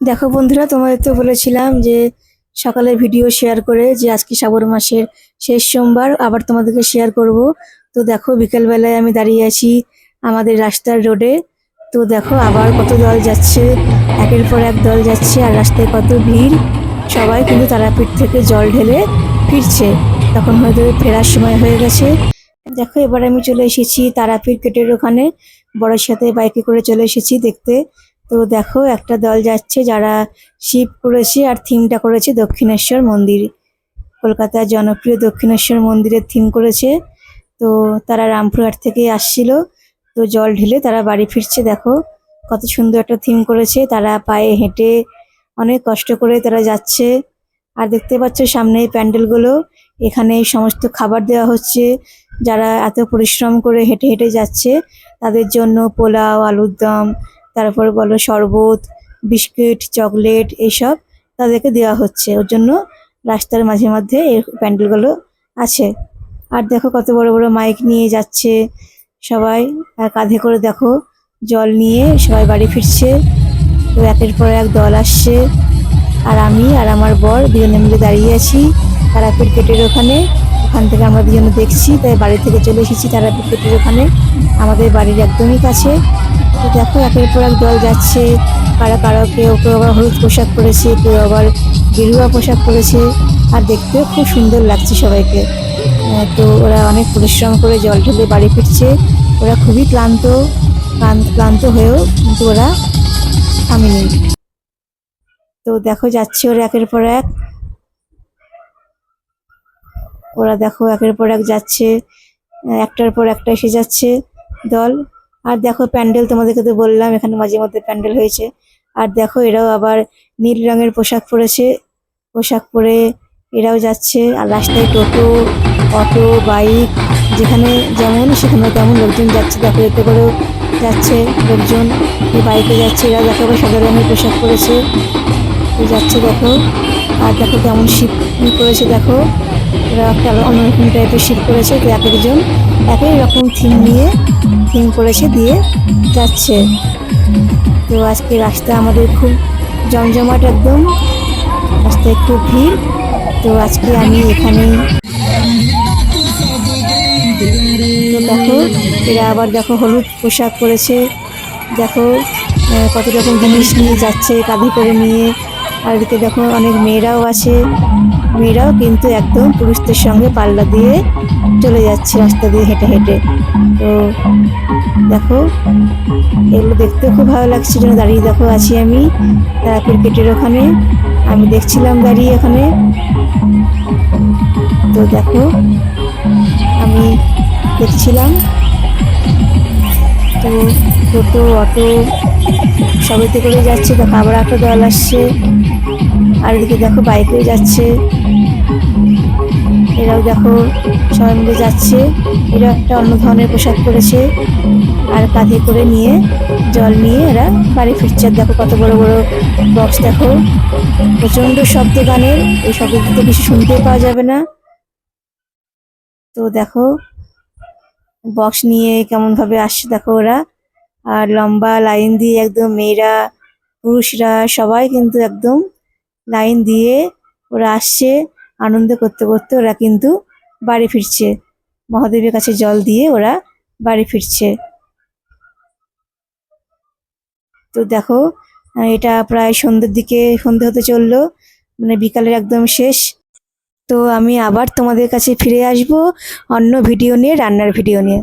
দেখো বন্ধুরা, তোমাদের তো বলেছিলাম যে সকালে ভিডিও শেয়ার করে যে আজকে শ্রাবণ মাসের শেষ সোমবার, আবার তোমাদেরকে শেয়ার করব। তো দেখো, বিকেলবেলায় আমি দাঁড়িয়ে আছি আমাদের রাস্তার রোডে তো দেখো, আবার কত দল যাচ্ছে, একের পর এক দল যাচ্ছে, আর রাস্তায় কত ভিড়। সবাই কিন্তু তারাপীঠ থেকে জল ঢেলে ফিরছে। তখন হয়তো ফেরার সময় হয়ে গেছে। দেখো, এবার আমি চলে এসেছি তারাপীঠ গেটের ওখানে। বড়ের সাথে বাইকে করে চলে এসেছি দেখতে। তো দেখো, একটা দল যাচ্ছে যারা শিব করেছে আর থিমটা করেছে দক্ষিণেশ্বর মন্দির। কলকাতার জনপ্রিয় দক্ষিণেশ্বর মন্দিরের থিম করেছে। তো তারা রামপুরহাট থেকে আসছিল, তো জল ঢেলে তারা বাড়ি ফিরছে। দেখো, কত সুন্দর একটা থিম করেছে। তারা পায়ে হেঁটে অনেক কষ্ট করে তারা যাচ্ছে। আর দেখতে পাচ্ছ সামনে এই প্যান্ডেলগুলো, এখানে সমস্ত খাবার দেওয়া হচ্ছে। যারা এত পরিশ্রম করে হেঁটে হেঁটে যাচ্ছে, তাদের জন্য পোলাও, আলুর দম তারপর বলো শরবত, বিস্কিট, চকলেট এইসব তাদেরকে দেওয়া হচ্ছে। ওর জন্য রাস্তার মাঝে মধ্যে এই প্যান্ডেলগুলো আছে। আর দেখো কত বড় বড় মাইক নিয়ে যাচ্ছে সবাই। আর কাঁধে করে দেখো জল নিয়ে সবাই বাড়ি ফিরছে। তো একের পর এক দল আসছে। আর আমি আর আমার বর দুজনে মিলে দাঁড়িয়ে আছি তারাপীঠ গেটের ওখানে। ওখান থেকে আমরা দুজনে দেখছি, তাই বাড়ি থেকে চলে এসেছি তারাপীঠ গেটের ওখানে। আমাদের বাড়ির একদমই কাছে। দেখো একের পর এক দল যাচ্ছে। কারা কারও কেউ কেউ আবার হলুদ পোশাক পরেছে, কেউ আবার গেরুয়া পোশাক পরেছে। আর দেখতেও খুব সুন্দর লাগছে সবাইকে। তো ওরা অনেক পরিশ্রম করে জল ঢেলে বাড়ি ফিরছে। ওরা খুবই ক্লান্ত, ক্লান্ত- ক্লান্ত হয়েও কিন্তু ওরা থামেনি। তো দেখো, যাচ্ছে ওরা একের পর এক। ওরা দেখো, একের পর এক যাচ্ছে। একটার পর একটা এসে যাচ্ছে দল। আর দেখো প্যান্ডেল তোমাদেরকে তো বললাম, এখানে মাঝে মধ্যে প্যান্ডেল হয়েছে। আর দেখো এরাও আবার নীল রঙের পোশাক পরেছে। পোশাক পরে এরাও যাচ্ছে। আর রাস্তায় টোটো, অটো, বাইক, যেখানে যেমন সেখানে তেমন লোকজন যাচ্ছে। দেখো এতে করেও যাচ্ছে লোকজন। বাইকে যাচ্ছে এরা। দেখো আবার সাদা রঙের পোশাক পরেছে। যাচ্ছে দেখো। আর দেখো কেমন শীত করেছে দেখো। এরা একটা অন্যরকম টাইপের শীত করেছে। তো এক একজন একই রকম থিম নিয়ে থিম করেছে দিয়ে যাচ্ছে। তো আজকে রাস্তা আমাদের খুব জমজমাট একদম। রাস্তায় একটু ভিড়। তো আজকে আমি এখানে দেখো, এরা আবার দেখো হলুদ পোশাক পরেছে। দেখো কত রকম জিনিস নিয়ে যাচ্ছে, কাঁধে করে নিয়ে। আর এদিকে দেখো অনেক মেয়েরাও আছে। মেয়েরাও কিন্তু একদম পুরুষদের সঙ্গে পাল্লা দিয়ে চলে যাচ্ছে রাস্তা দিয়ে হেঁটে হেঁটে। তো দেখো, এগুলো দেখতে খুব ভালো লাগছে জন্য দাঁড়িয়ে দেখো, আছি আমি তারা ক্রিকেটের ওখানে। আমি দেখছিলাম দাঁড়িয়ে এখানে। তো দেখো, আমি দেখছিলাম। তো টোটো, অটো সবাইতে করে যাচ্ছে। দেখো, আবার একটা দল আসছে। আর এদিকে দেখো বাইকেও যাচ্ছে। এরাও দেখো সবাই মিলে যাচ্ছে। এরা একটা অন্য ধরনের পোশাক পরেছে। আর কাঁধে করে নিয়ে জল নিয়ে এরা বাড়ি ফিরছে। দেখো কত বড় বড় বক্স দেখো। প্রচণ্ড শব্দ গানের। এই শব্দ তো কিছু শুনতেই পাওয়া যাবে না। তো দেখো বক্স নিয়ে কেমন ভাবে আসছে দেখো ওরা। আর লম্বা লাইন দিয়ে একদম মেয়েরা, পুরুষরা সবাই কিন্তু একদম লাইন দিয়ে ওরা আসছে, আনন্দ করতে করতে ওরা কিন্তু বাড়ি ফিরছে। মহাদেবের কাছে জল দিয়ে ওরা বাড়ি ফিরছে। তো দেখো এটা প্রায় সন্ধ্যের দিকে, সন্ধে হতে চলল মানে বিকালের একদম শেষ। তো আমি আবার তোমাদের কাছে ফিরে আসব অন্য ভিডিও নিয়ে, রান্নার ভিডিও নিয়ে।